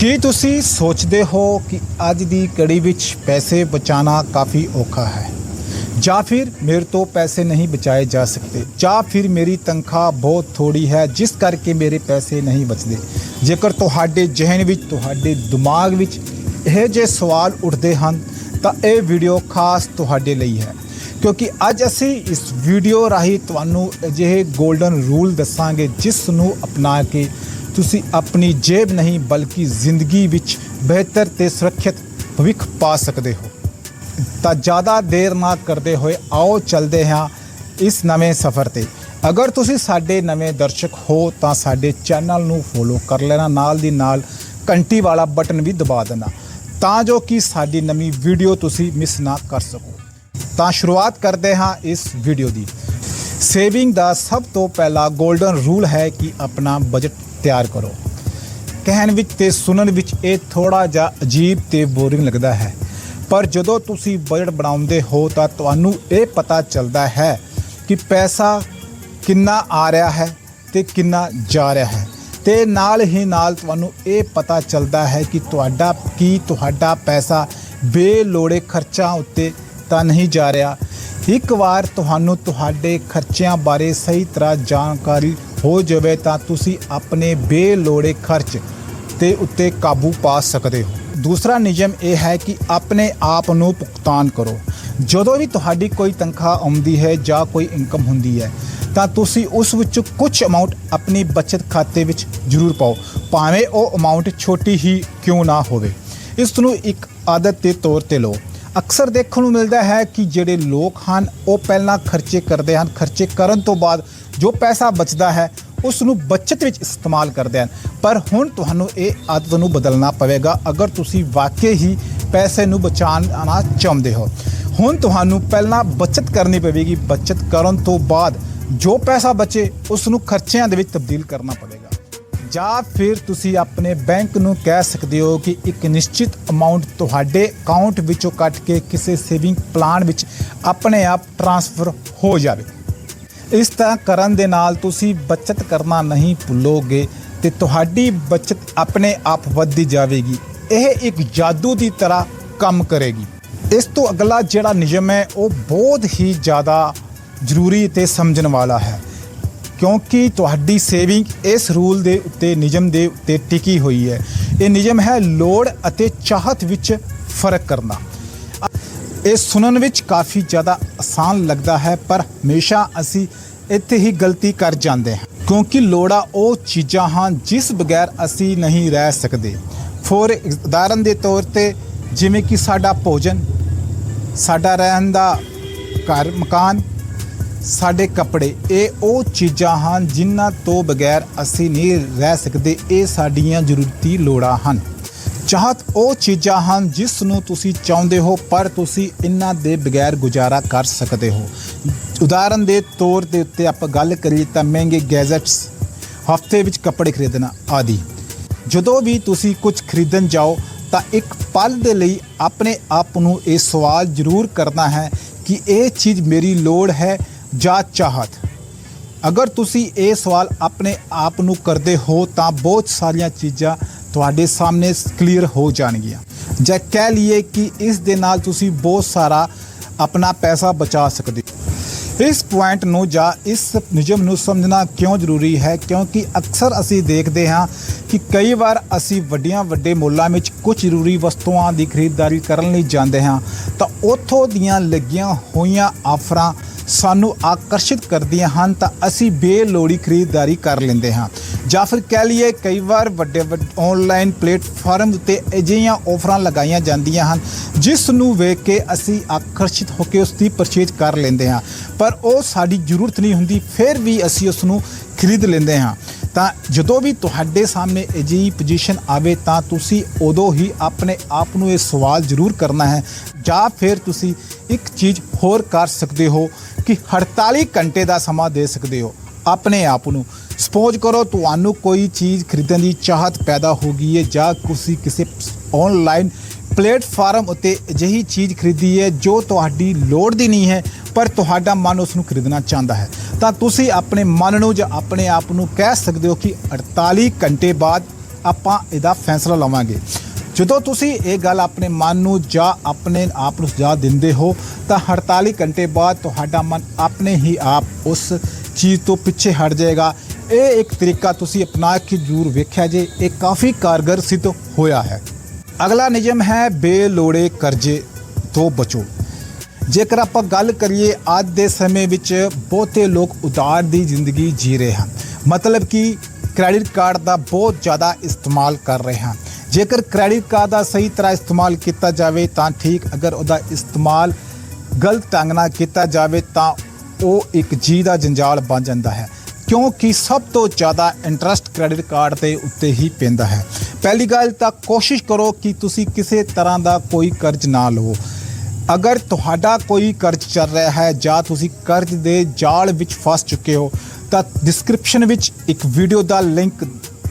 ਕੀ ਤੁਸੀਂ ਸੋਚਦੇ ਹੋ ਕਿ ਅੱਜ ਦੀ ਕੜੀ ਵਿੱਚ ਪੈਸੇ ਬਚਾਉਣਾ ਕਾਫੀ ਔਖਾ ਹੈ? ਜਾਂ ਫਿਰ ਮੇਰੇ ਤੋਂ ਪੈਸੇ ਨਹੀਂ ਬਚਾਏ ਜਾ ਸਕਦੇ? ਜਾਂ ਫਿਰ ਮੇਰੀ ਤਨਖਾਹ ਬਹੁਤ ਥੋੜੀ ਹੈ, ਜਿਸ ਕਰਕੇ ਮੇਰੇ ਪੈਸੇ ਨਹੀਂ ਬਚਦੇ? ਜੇਕਰ ਤੁਹਾਡੇ ਜ਼ਿਹਨ ਵਿੱਚ, ਤੁਹਾਡੇ ਦਿਮਾਗ ਵਿੱਚ ਇਹ ਜਿਹੇ ਸਵਾਲ ਉੱਠਦੇ ਹਨ, ਤਾਂ ਇਹ ਵੀਡੀਓ ਖਾਸ ਤੁਹਾਡੇ ਲਈ ਹੈ। ਕਿਉਂਕਿ ਅੱਜ ਅਸੀਂ ਇਸ ਵੀਡੀਓ ਰਾਹੀਂ ਤੁਹਾਨੂੰ ਅਜਿਹੇ 골ਡਨ ਰੂਲ ਦੱਸਾਂਗੇ, ਜਿਸ ਨੂੰ ਅਪਣਾ ਕੇ ਤੁਸੀਂ ਆਪਣੀ ਜੇਬ ਨਹੀਂ, ਬਲਕਿ ਜ਼ਿੰਦਗੀ ਵਿੱਚ ਬਿਹਤਰ ਤੇ ਸੁਰੱਖਿਅਤ ਭਵਿੱਖ ਪਾ ਸਕਦੇ ਹੋ। ਤਾਂ ਜ਼ਿਆਦਾ ਦੇਰ ਨਾ ਕਰਦੇ ਹੋਏ ਆਓ ਚੱਲਦੇ ਹਾਂ ਇਸ ਨਵੇਂ ਸਫ਼ਰ ਤੇ। ਅਗਰ ਤੁਸੀਂ ਸਾਡੇ ਨਵੇਂ ਦਰਸ਼ਕ ਹੋ, ਤਾਂ ਸਾਡੇ ਚੈਨਲ ਨੂੰ ਫੋਲੋ ਕਰ ਲੈਣਾ, ਨਾਲ ਦੀ ਨਾਲ ਘੰਟੀ ਵਾਲਾ ਬਟਨ ਵੀ ਦਬਾ ਦੇਣਾ, ਤਾਂ ਜੋ ਕਿ ਸਾਡੀ ਨਵੀਂ ਵੀਡੀਓ ਤੁਸੀਂ ਮਿਸ ਨਾ ਕਰ ਸਕੋ। ਤਾਂ ਸ਼ੁਰੂਆਤ ਕਰਦੇ ਹਾਂ ਇਸ ਵੀਡੀਓ ਦੀ। ਸੇਵਿੰਗ ਦਾ ਸਭ ਤੋਂ ਪਹਿਲਾ 골ਡਨ ਰੂਲ ਹੈ ਕਿ ਆਪਣਾ ਬਜਟ ਤਿਆਰ ਕਰੋ। ਕਹਿਣ ਵਿੱਚ ਤੇ ਸੁਣਨ ਵਿੱਚ ਇਹ ਥੋੜਾ ਜਿਹਾ ਅਜੀਬ ਤੇ ਬੋਰਿੰਗ ਲੱਗਦਾ ਹੈ। ਪਰ ਜਦੋਂ ਤੁਸੀਂ ਬਜਟ ਬਣਾਉਂਦੇ ਹੋ ਤਾਂ ਤੁਹਾਨੂੰ ਇਹ ਪਤਾ ਚੱਲਦਾ ਹੈ ਕਿ ਪੈਸਾ ਕਿੰਨਾ ਆ ਰਿਹਾ ਹੈ ਤੇ ਕਿੰਨਾ ਜਾ ਰਿਹਾ ਹੈ। ਤੇ ਨਾਲ ਹੀ ਨਾਲ ਤੁਹਾਨੂੰ ਇਹ ਪਤਾ ਚੱਲਦਾ ਹੈ ਕਿ ਤੁਹਾਡਾ ਕੀ ਤੁਹਾਡਾ ਪੈਸਾ ਬੇਲੋੜੇ ਖਰਚਾਂ ਉੱਤੇ ਤਾਂ ਨਹੀਂ ਜਾ ਰਿਹਾ। ਇੱਕ ਵਾਰ ਤੁਹਾਨੂੰ ਤੁਹਾਡੇ ਖਰਚਿਆਂ ਬਾਰੇ ਸਹੀ ਤਰ੍ਹਾਂ ਜਾਣਕਾਰੀ ਹੋ ਜਾਵੇ ਤਾਂ ਤੁਸੀਂ ਆਪਣੇ ਬੇਲੋੜੇ ਖਰਚ ਤੇ ਉੱਤੇ ਕਾਬੂ ਪਾ ਸਕਦੇ ਹੋ। ਦੂਸਰਾ ਨਿਯਮ ਇਹ ਹੈ ਕਿ ਆਪਣੇ ਆਪ ਨੂੰ ਭੁਗਤਾਨ ਕਰੋ। ਜਦੋਂ ਵੀ ਤੁਹਾਡੀ ਕੋਈ ਤਨਖਾਹ ਆਉਂਦੀ ਹੈ ਜਾਂ ਕੋਈ ਇਨਕਮ ਹੁੰਦੀ ਹੈ, ਤਾਂ ਤੁਸੀਂ ਉਸ ਵਿੱਚੋਂ ਕੁਝ ਅਮਾਉਂਟ ਆਪਣੀ ਬਚਤ ਖਾਤੇ ਵਿੱਚ ਜ਼ਰੂਰ ਪਾਓ। ਭਾਵੇਂ ਉਹ ਅਮਾਉਂਟ ਛੋਟੀ ਹੀ ਕਿਉਂ ਨਾ ਹੋਵੇ। ਇਸ ਨੂੰ ਇੱਕ ਆਦਤ ਦੇ ਤੌਰ ਤੇ ਲਓ। ਅਕਸਰ ਦੇਖਣ ਨੂੰ ਮਿਲਦਾ ਹੈ ਕਿ ਜਿਹੜੇ ਲੋਕ ਹਨ, ਉਹ ਪਹਿਲਾਂ ਖਰਚੇ ਕਰਦੇ ਹਨ। ਖਰਚੇ ਕਰਨ ਤੋਂ ਬਾਅਦ ਜੋ ਪੈਸਾ ਬਚਦਾ ਹੈ ਉਸ ਨੂੰ ਬਚਤ ਵਿੱਚ ਇਸਤੇਮਾਲ ਕਰਦੇ ਹਨ। ਪਰ ਹੁਣ ਤੁਹਾਨੂੰ ਇਹ ਆਦਤ ਨੂੰ ਬਦਲਣਾ ਪਵੇਗਾ, ਅਗਰ ਤੁਸੀਂ ਵਾਕਈ ਹੀ ਪੈਸੇ ਨੂੰ ਬਚਾਉਣਾ ਚਾਹੁੰਦੇ ਹੋ। ਹੁਣ ਤੁਹਾਨੂੰ ਪਹਿਲਾਂ ਬਚਤ ਕਰਨੀ ਪਵੇਗੀ। ਬਚਤ ਕਰਨ ਤੋਂ ਬਾਅਦ ਜੋ ਪੈਸਾ ਬਚੇ ਉਸ ਨੂੰ ਖਰਚਿਆਂ ਦੇ ਵਿੱਚ ਤਬਦੀਲ ਕਰਨਾ ਪਵੇਗਾ। ਜਾਂ ਫਿਰ ਤੁਸੀਂ ਆਪਣੇ ਬੈਂਕ ਨੂੰ ਕਹਿ ਸਕਦੇ ਹੋ ਕਿ ਇੱਕ ਨਿਸ਼ਚਿਤ ਅਮਾਉਂਟ ਤੁਹਾਡੇ ਅਕਾਊਂਟ ਵਿੱਚੋਂ ਕੱਟ ਕੇ ਕਿਸੇ ਸੇਵਿੰਗ ਪਲਾਨ ਵਿੱਚ ਆਪਣੇ ਆਪ ਟ੍ਰਾਂਸਫਰ ਹੋ ਜਾਵੇ। ਇਸ ਤਰ੍ਹਾਂ ਕਰਨ ਦੇ ਨਾਲ ਤੁਸੀਂ ਬਚਤ ਕਰਨਾ ਨਹੀਂ ਭੁੱਲੋਗੇ ਤੇ ਤੁਹਾਡੀ ਬਚਤ ਆਪਣੇ ਆਪ ਵੱਧਦੀ ਜਾਵੇਗੀ। ਇਹ ਇੱਕ ਜਾਦੂ ਦੀ ਤਰ੍ਹਾਂ ਕੰਮ ਕਰੇਗੀ। ਇਸ ਤੋਂ ਅਗਲਾ ਜਿਹੜਾ ਨਿਯਮ ਹੈ, ਉਹ ਬਹੁਤ ਹੀ ਜ਼ਿਆਦਾ ਜ਼ਰੂਰੀ ਤੇ ਸਮਝਣ ਵਾਲਾ ਹੈ। ਕਿਉਂਕਿ ਤੁਹਾਡੀ ਸੇਵਿੰਗ ਇਸ ਰੂਲ ਦੇ ਉੱਤੇ, ਨਿਯਮ ਦੇ ਉੱਤੇ ਟਿਕੀ ਹੋਈ ਹੈ। ਇਹ ਨਿਯਮ ਹੈ ਲੋੜ ਅਤੇ ਚਾਹਤ ਵਿੱਚ ਫ਼ਰਕ ਕਰਨਾ। ਇਹ ਸੁਣਨ ਵਿੱਚ ਕਾਫੀ ਜ਼ਿਆਦਾ ਆਸਾਨ ਲੱਗਦਾ ਹੈ, ਪਰ ਹਮੇਸ਼ਾ ਅਸੀਂ ਇੱਥੇ ਹੀ ਗਲਤੀ ਕਰ ਜਾਂਦੇ ਹਾਂ। ਕਿਉਂਕਿ ਲੋੜਾਂ ਉਹ ਚੀਜ਼ਾਂ ਹਨ ਜਿਸ ਬਗੈਰ ਅਸੀਂ ਨਹੀਂ ਰਹਿ ਸਕਦੇ। ਫੋਰ ਉਦਾਹਰਨ ਦੇ ਤੌਰ ਤੇ ਜਿਵੇਂ ਕਿ ਸਾਡਾ ਭੋਜਨ, ਸਾਡਾ ਰਹਿਣ ਦਾ ਘਰ, ਮਕਾਨ ਸਾਡੇ ਕੱਪੜੇ, ਇਹ ਉਹ ਚੀਜ਼ਾਂ ਹਨ ਜਿਨ੍ਹਾਂ ਤੋਂ ਬਗੈਰ ਅਸੀਂ ਨਹੀਂ ਰਹਿ ਸਕਦੇ। ਇਹ ਸਾਡੀਆਂ ਜ਼ਰੂਰਤੀ ਲੋੜਾਂ ਹਨ। ਚਾਹਤ ਉਹ ਚੀਜ਼ਾਂ ਹਨ ਜਿਸ ਨੂੰ ਤੁਸੀਂ ਚਾਹੁੰਦੇ ਹੋ, ਪਰ ਤੁਸੀਂ ਇਹਨਾਂ ਦੇ ਬਗੈਰ ਗੁਜ਼ਾਰਾ ਕਰ ਸਕਦੇ ਹੋ। ਉਦਾਹਰਨ ਦੇ ਤੌਰ ਦੇ ਉੱਤੇ ਆਪਾਂ ਗੱਲ ਕਰੀਏ ਤਾਂ ਮਹਿੰਗੇ ਗੈਜਟਸ, ਹਫ਼ਤੇ ਵਿੱਚ ਕੱਪੜੇ ਖਰੀਦਣਾ ਆਦਿ। ਜਦੋਂ ਵੀ ਤੁਸੀਂ ਕੁਝ ਖਰੀਦਣ ਜਾਓ, ਤਾਂ ਇੱਕ ਪਲ ਦੇ ਲਈ ਆਪਣੇ ਆਪ ਨੂੰ ਇਹ ਸਵਾਲ ਜ਼ਰੂਰ ਕਰਨਾ ਹੈ ਕਿ ਇਹ ਚੀਜ਼ ਮੇਰੀ ਲੋੜ ਹੈ ਜਾਂ ਚਾਹਤ। ਅਗਰ ਤੁਸੀਂ ਇਹ ਸਵਾਲ ਆਪਣੇ ਆਪ ਨੂੰ ਕਰਦੇ ਹੋ ਤਾਂ ਬਹੁਤ ਸਾਰੀਆਂ ਚੀਜ਼ਾਂ ਤੁਹਾਡੇ ਸਾਹਮਣੇ ਕਲੀਅਰ ਹੋ ਜਾਣਗੀਆਂ। ਜਾਂ ਕਹਿ ਲਈਏ ਕਿ ਇਸ ਦੇ ਨਾਲ ਤੁਸੀਂ ਬਹੁਤ ਸਾਰਾ ਆਪਣਾ ਪੈਸਾ ਬਚਾ ਸਕਦੇ ਹੋ। ਇਸ ਪੁਆਇੰਟ ਨੂੰ ਜਾਂ ਇਸ ਨਿਯਮ ਨੂੰ ਸਮਝਣਾ ਕਿਉਂ ਜ਼ਰੂਰੀ ਹੈ? ਕਿਉਂਕਿ ਅਕਸਰ ਅਸੀਂ ਦੇਖਦੇ ਹਾਂ ਕਿ ਕਈ ਵਾਰ ਅਸੀਂ ਵੱਡੀਆਂ ਵੱਡੇ ਮੁੱਲਾਂ ਵਿੱਚ ਕੁਝ ਜ਼ਰੂਰੀ ਵਸਤੂਆਂ ਦੀ ਖਰੀਦਦਾਰੀ ਕਰਨ ਲਈ ਜਾਂਦੇ ਹਾਂ ਤਾਂ ਉੱਥੋਂ ਦੀਆਂ ਲੱਗੀਆਂ ਹੋਈਆਂ ਆਫਰਾਂ ਸਾਨੂੰ ਆਕਰਸ਼ਿਤ ਕਰਦੀਆਂ ਹਨ ਤਾਂ ਅਸੀਂ ਬੇਲੋੜੀ ਖਰੀਦਦਾਰੀ ਕਰ ਲੈਂਦੇ ਹਾਂ। ਜਾਂ ਫਿਰ ਕਹਿ ਲਈਏ ਕਈ ਵਾਰ ਵੱਡੇ ਵੱਡੇ ਆਨਲਾਈਨ ਪਲੇਟਫਾਰਮ ਉੱਤੇ ਅਜਿਹੀਆਂ ਆਫਰਾਂ ਲਗਾਈਆਂ ਜਾਂਦੀਆਂ ਹਨ, ਜਿਸ ਨੂੰ ਵੇਖ ਕੇ ਅਸੀਂ ਆਕਰਸ਼ਿਤ ਹੋ ਕੇ ਉਸ ਦੀ ਪਰਚੇਜ ਕਰ ਲੈਂਦੇ ਹਾਂ। ਪਰ ਉਹ ਸਾਡੀ ਜ਼ਰੂਰਤ ਨਹੀਂ ਹੁੰਦੀ, ਫਿਰ ਵੀ ਅਸੀਂ ਉਸ ਨੂੰ ਖਰੀਦ ਲੈਂਦੇ ਹਾਂ। ਤਾਂ ਜਦੋਂ ਵੀ ਤੁਹਾਡੇ ਸਾਹਮਣੇ ਅਜਿਹੀ ਪੋਜੀਸ਼ਨ ਆਵੇ ਤਾਂ ਤੁਸੀਂ ਉਦੋਂ ਹੀ ਆਪਣੇ ਆਪ ਨੂੰ ਇਹ ਸਵਾਲ ਜ਼ਰੂਰ ਕਰਨਾ ਹੈ। ਜਾਂ ਫਿਰ ਤੁਸੀਂ ਇੱਕ ਚੀਜ਼ ਹੋਰ ਕਰ ਸਕਦੇ ਹੋ ਕਿ 48 ਘੰਟੇ ਦਾ ਸਮਾਂ ਦੇ ਸਕਦੇ ਹੋ। ਆਪਣੇ ਆਪ ਨੂੰ ਸਪੋਜ਼ ਕਰੋ, ਤੁਹਾਨੂੰ ਕੋਈ ਚੀਜ਼ ਖਰੀਦਣ ਦੀ ਚਾਹਤ ਪੈਦਾ ਹੋ ਗਈ ਹੈ ਜਾਂ ਤੁਸੀਂ ਕਿਸੇ ਆਨਲਾਈਨ ਪਲੇਟਫਾਰਮ ਉੱਤੇ ਅਜਿਹੀ ਚੀਜ਼ ਖਰੀਦੀ ਹੈ ਜੋ ਤੁਹਾਡੀ ਲੋੜ ਦੀ ਨਹੀਂ ਹੈ, ਪਰ ਤੁਹਾਡਾ ਮਨ ਉਸ ਨੂੰ ਖਰੀਦਣਾ ਚਾਹੁੰਦਾ ਹੈ। ਤਾਂ ਤੁਸੀਂ ਆਪਣੇ ਮਨ ਨੂੰ ਜਾਂ ਆਪਣੇ ਆਪ ਨੂੰ ਕਹਿ ਸਕਦੇ ਹੋ ਕਿ 48 ਘੰਟੇ ਬਾਅਦ ਆਪਾਂ ਇਹਦਾ ਫੈਸਲਾ ਲਵਾਂਗੇ। ਜਦੋਂ ਤੁਸੀਂ ਇਹ ਗੱਲ ਆਪਣੇ ਮਨ ਨੂੰ ਜਾਂ ਆਪਣੇ ਆਪ ਨੂੰ ਸੁਝਾਅ ਦਿੰਦੇ ਹੋ, ਤਾਂ 48 ਘੰਟੇ ਬਾਅਦ ਤੁਹਾਡਾ ਮਨ ਆਪਣੇ ਹੀ ਆਪ ਉਸ ਚੀਜ਼ ਤੋਂ ਪਿੱਛੇ ਹਟ ਜਾਏਗਾ। ਇਹ ਇੱਕ ਤਰੀਕਾ ਤੁਸੀਂ ਅਪਣਾ ਕੇ ਜ਼ਰੂਰ ਵੇਖਿਆ ਜੇ, ਇਹ ਕਾਫੀ ਕਾਰਗਰ ਸਿੱਧ ਹੋਇਆ ਹੈ। ਅਗਲਾ ਨਿਯਮ ਹੈ ਬੇਲੋੜੇ ਕਰਜ਼ੇ ਤੋਂ ਬਚੋ। ਜੇਕਰ ਆਪਾਂ ਗੱਲ ਕਰੀਏ, ਅੱਜ ਦੇ ਸਮੇਂ ਵਿੱਚ ਬਹੁਤੇ ਲੋਕ ਉਦਾਰ ਦੀ ਜ਼ਿੰਦਗੀ ਜੀ ਰਹੇ ਹਨ। ਮਤਲਬ ਕਿ ਕ੍ਰੈਡਿਟ ਕਾਰਡ ਦਾ ਬਹੁਤ ਜ਼ਿਆਦਾ ਇਸਤੇਮਾਲ ਕਰ ਰਹੇ ਹਨ। ਜੇਕਰ ਕ੍ਰੈਡਿਟ ਕਾਰਡ ਦਾ ਸਹੀ ਤਰ੍ਹਾਂ ਇਸਤੇਮਾਲ ਕੀਤਾ ਜਾਵੇ ਤਾਂ ਠੀਕ। ਅਗਰ ਉਹਦਾ ਇਸਤੇਮਾਲ ਗਲਤ ਢੰਗ ਨਾਲ ਕੀਤਾ ਜਾਵੇ ਤਾਂ ਉਹ ਇੱਕ ਜੀ ਦਾ ਜੰਜਾਲ ਬਣ ਜਾਂਦਾ ਹੈ, ਕਿਉਂਕਿ ਸਭ ਤੋਂ ਜ਼ਿਆਦਾ ਇੰਟਰਸਟ ਕ੍ਰੈਡਿਟ ਕਾਰਡ ਦੇ ਉੱਤੇ ਹੀ ਪੈਂਦਾ ਹੈ। ਪਹਿਲੀ ਗੱਲ ਤਾਂ ਕੋਸ਼ਿਸ਼ ਕਰੋ ਕਿ ਤੁਸੀਂ ਕਿਸੇ ਤਰ੍ਹਾਂ ਦਾ ਕੋਈ ਕਰਜ਼ ਨਾ ਲਵੋ। ਅਗਰ ਤੁਹਾਡਾ ਕੋਈ ਕਰਜ਼ ਚੱਲ ਰਿਹਾ ਹੈ ਜਾਂ ਤੁਸੀਂ ਕਰਜ਼ ਦੇ ਜਾਲ ਵਿੱਚ ਫਸ ਚੁੱਕੇ ਹੋ, ਤਾਂ ਡਿਸਕ੍ਰਿਪਸ਼ਨ ਵਿੱਚ ਇੱਕ ਵੀਡੀਓ ਦਾ ਲਿੰਕ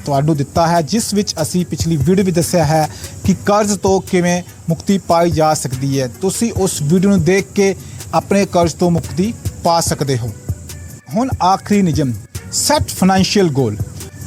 ਤੁਹਾਨੂੰ ਦਿੱਤਾ ਹੈ, ਜਿਸ ਵਿੱਚ ਅਸੀਂ ਪਿਛਲੀ ਵੀਡੀਓ ਵੀ ਦੱਸਿਆ ਹੈ ਕਿ ਕਰਜ਼ ਤੋਂ ਕਿਵੇਂ ਮੁਕਤੀ ਪਾਈ ਜਾ ਸਕਦੀ ਹੈ। ਤੁਸੀਂ ਉਸ ਵੀਡੀਓ ਨੂੰ ਦੇਖ ਕੇ ਆਪਣੇ ਕਰਜ਼ ਤੋਂ ਮੁਕਤੀ ਪਾ ਸਕਦੇ ਹੋ। ਹੁਣ ਆਖਰੀ ਨਿਯਮ ਸੈਟ ਫਾਈਨੈਂਸ਼ੀਅਲ ਗੋਲ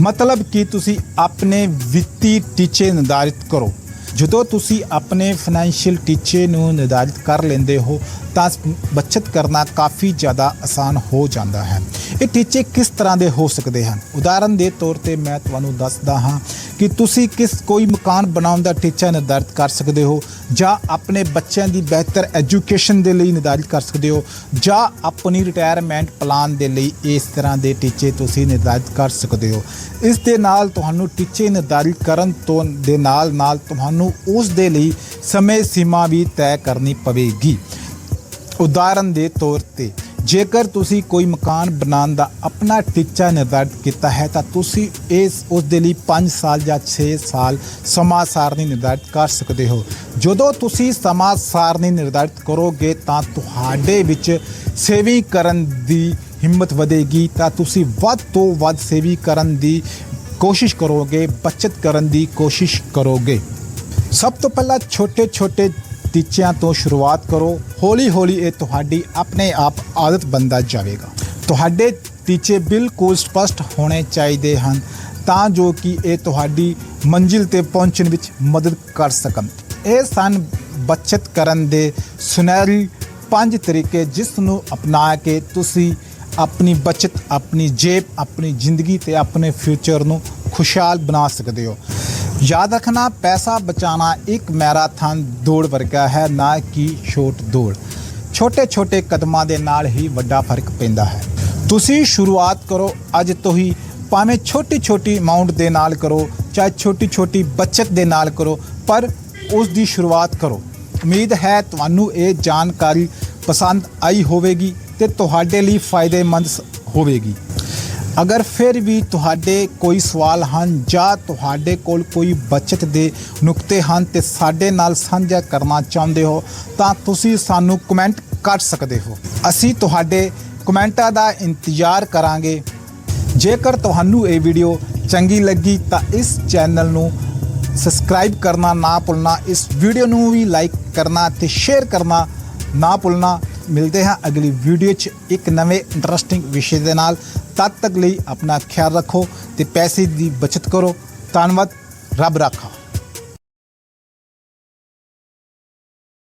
ਮਤਲਬ ਕਿ ਤੁਸੀਂ ਆਪਣੇ ਵਿੱਤੀ ਟੀਚੇ ਨਿਰਧਾਰਿਤ ਕਰੋ। ਜਦੋਂ ਤੁਸੀਂ ਆਪਣੇ ਫਾਈਨੈਂਸ਼ੀਅਲ ਟੀਚੇ ਨੂੰ ਨਿਰਧਾਰਿਤ ਕਰ ਲੈਂਦੇ ਹੋ, ਤਾਂ ਬਚਤ ਕਰਨਾ ਕਾਫੀ ਜ਼ਿਆਦਾ ਆਸਾਨ ਹੋ ਜਾਂਦਾ ਹੈ। ਇਹ ਟੀਚੇ ਕਿਸ ਤਰ੍ਹਾਂ ਦੇ ਹੋ ਸਕਦੇ ਹਨ? ਉਦਾਹਰਨ ਦੇ ਤੌਰ ਤੇ ਮੈਂ ਤੁਹਾਨੂੰ ਦੱਸਦਾ ਹਾਂ। ਕਿ ਤੁਸੀਂ ਕਿਸ ਕੋਈ ਮਕਾਨ ਬਣਾਉਣ ਦਾ ਟੀਚਾ ਨਿਰਧਾਰਿਤ ਕਰ ਸਕਦੇ ਹੋ, ਜਾਂ ਆਪਣੇ ਬੱਚਿਆਂ ਦੀ ਬਿਹਤਰ ਐਜੂਕੇਸ਼ਨ ਦੇ ਲਈ ਨਿਰਧਾਰਿਤ ਕਰ ਸਕਦੇ ਹੋ, ਜਾਂ ਆਪਣੀ ਰਿਟਾਇਰਮੈਂਟ ਪਲਾਨ ਦੇ ਲਈ ਇਸ ਤਰ੍ਹਾਂ ਦੇ ਟੀਚੇ ਤੁਸੀਂ ਨਿਰਧਾਰਿਤ ਕਰ ਸਕਦੇ ਹੋ। ਇਸ ਦੇ ਨਾਲ ਤੁਹਾਨੂੰ ਟੀਚੇ ਨਿਰਧਾਰਿਤ ਕਰਨ ਤੋਂ, ਦੇ ਨਾਲ ਨਾਲ ਤੁਹਾਨੂੰ ਉਸ ਦੇ ਲਈ ਸਮੇਂ ਸੀਮਾ ਵੀ ਤੈਅ ਕਰਨੀ ਪਵੇਗੀ। ਉਦਾਹਰਨ ਦੇ ਤੌਰ ਤੇ ਜੇਕਰ ਤੁਸੀਂ ਕੋਈ ਮਕਾਨ ਬਣਾਉਣ ਦਾ ਆਪਣਾ ਟੀਚਾ ਨਿਰਧਾਰਿਤ ਕੀਤਾ ਹੈ, ਤਾਂ ਤੁਸੀਂ ਇਸ, ਉਸ ਦੇ ਲਈ 5 ਸਾਲ ਜਾਂ 6 ਸਾਲ ਸਮਾਂ ਸਾਰਣੀ ਨਿਰਧਾਰਿਤ ਕਰ ਸਕਦੇ ਹੋ। ਜਦੋਂ ਤੁਸੀਂ ਸਮਾਂ ਸਾਰਣੀ ਨਿਰਧਾਰਿਤ ਕਰੋਗੇ, ਤਾਂ ਤੁਹਾਡੇ ਵਿੱਚ ਸੇਵਿੰਗ ਕਰਨ ਦੀ ਹਿੰਮਤ ਵਧੇਗੀ, ਤਾਂ ਤੁਸੀਂ ਵੱਧ ਤੋਂ ਵੱਧ ਸੇਵਿੰਗ ਕਰਨ ਦੀ ਕੋਸ਼ਿਸ਼ ਕਰੋਗੇ, ਬਚਤ ਕਰਨ ਦੀ ਕੋਸ਼ਿਸ਼ ਕਰੋਗੇ। ਸਭ ਤੋਂ ਪਹਿਲਾਂ ਛੋਟੇ-ਛੋਟੇ ਟੀਚਿਆਂ ਤੋਂ ਸ਼ੁਰੂਆਤ ਕਰੋ। ਹੌਲੀ-ਹੌਲੀ ਇਹ ਤੁਹਾਡੀ ਆਪਣੇ ਆਪ ਆਦਤ ਬਣਦਾ ਜਾਵੇਗਾ। ਤੁਹਾਡੇ ਟੀਚੇ ਬਿਲਕੁਲ ਸਪਸ਼ਟ ਹੋਣੇ ਚਾਹੀਦੇ ਹਨ, ਤਾਂ ਜੋ ਕਿ ਇਹ ਤੁਹਾਡੀ ਮੰਜ਼ਿਲ ਤੇ ਪਹੁੰਚਣ ਵਿੱਚ ਮਦਦ ਕਰ ਸਕਣ। ਇਹ ਸਨ ਬਚਤ ਕਰਨ ਦੇ ਸੁਨਹਿਰੀ ਪੰਜ ਤਰੀਕੇ ਜਿਸ ਨੂੰ ਅਪਣਾ ਕੇ ਤੁਸੀਂ ਆਪਣੀ ਬਚਤ, ਆਪਣੀ ਜੇਬ, ਆਪਣੀ ਜ਼ਿੰਦਗੀ ਤੇ ਆਪਣੇ ਫਿਊਚਰ ਨੂੰ ਖੁਸ਼ਹਾਲ ਬਣਾ ਸਕਦੇ ਹੋ। ਯਾਦ ਰੱਖਣਾ, ਪੈਸਾ ਬਚਾਉਣਾ ਇੱਕ ਮੈਰਾਥਨ ਦੌੜ ਵਰਗਾ ਹੈ, ਨਾ ਕਿ ਛੋਟ ਦੌੜ। ਛੋਟੇ ਛੋਟੇ ਕਦਮਾਂ ਦੇ ਨਾਲ ਹੀ ਵੱਡਾ ਫ਼ਰਕ ਪੈਂਦਾ ਹੈ। ਤੁਸੀਂ ਸ਼ੁਰੂਆਤ ਕਰੋ, ਅੱਜ ਤੋਂ ਹੀ ਭਾਵੇਂ ਛੋਟੀ ਛੋਟੀ ਅਮਾਉਂਟ ਦੇ ਨਾਲ ਕਰੋ, ਚਾਹੇ ਛੋਟੀ ਛੋਟੀ ਬਚਤ ਦੇ ਨਾਲ ਕਰੋ, ਪਰ ਉਸ ਦੀ ਸ਼ੁਰੂਆਤ ਕਰੋ। ਉਮੀਦ ਹੈ ਤੁਹਾਨੂੰ ਇਹ ਜਾਣਕਾਰੀ ਪਸੰਦ ਆਈ ਹੋਵੇਗੀ ਤੇ ਤੁਹਾਡੇ ਲਈ ਫਾਇਦੇਮੰਦ ਸ- ਹੋਵੇਗੀ। ਅਗਰ ਫਿਰ ਵੀ ਤੁਹਾਡੇ ਕੋਈ ਸਵਾਲ ਹਨ ਜਾਂ ਤੁਹਾਡੇ ਕੋਲ ਕੋਈ ਬਚਤ ਦੇ ਨੁਕਤੇ ਹਨ ਤੇ ਸਾਡੇ ਨਾਲ ਸਾਂਝਾ ਕਰਨਾ ਚਾਹੁੰਦੇ ਹੋ, ਤਾਂ ਤੁਸੀਂ ਸਾਨੂੰ ਕਮੈਂਟ ਕਰ ਸਕਦੇ ਹੋ। ਅਸੀਂ ਤੁਹਾਡੇ ਕਮੈਂਟਾਂ ਦਾ ਇੰਤਜ਼ਾਰ ਕਰਾਂਗੇ। ਜੇਕਰ ਤੁਹਾਨੂੰ ਇਹ ਵੀਡੀਓ ਚੰਗੀ ਲੱਗੀ ਤਾਂ ਇਸ ਚੈਨਲ ਨੂੰ ਸਬਸਕ੍ਰਾਈਬ ਕਰਨਾ ਨਾ ਭੁੱਲਣਾ, ਇਸ ਵੀਡੀਓ ਨੂੰ ਵੀ ਲਾਈਕ ਕਰਨਾ ਤੇ ਸ਼ੇਅਰ ਕਰਨਾ ਨਾ ਭੁੱਲਣਾ। ਮਿਲਦੇ ਹਾਂ ਅਗਲੀ ਵੀਡੀਓ 'ਚ ਇੱਕ ਨਵੇਂ ਇੰਟਰਸਟਿੰਗ ਵਿਸ਼ੇ ਦੇ ਨਾਲ। ਤਦ ਤੱਕ ਲਈ ਆਪਣਾ ਖਿਆਲ ਰੱਖੋ ਤੇ ਪੈਸੇ ਦੀ ਬਚਤ ਕਰੋ। ਧੰਨਵਾਦ। ਰੱਬ ਰਾਖਾ।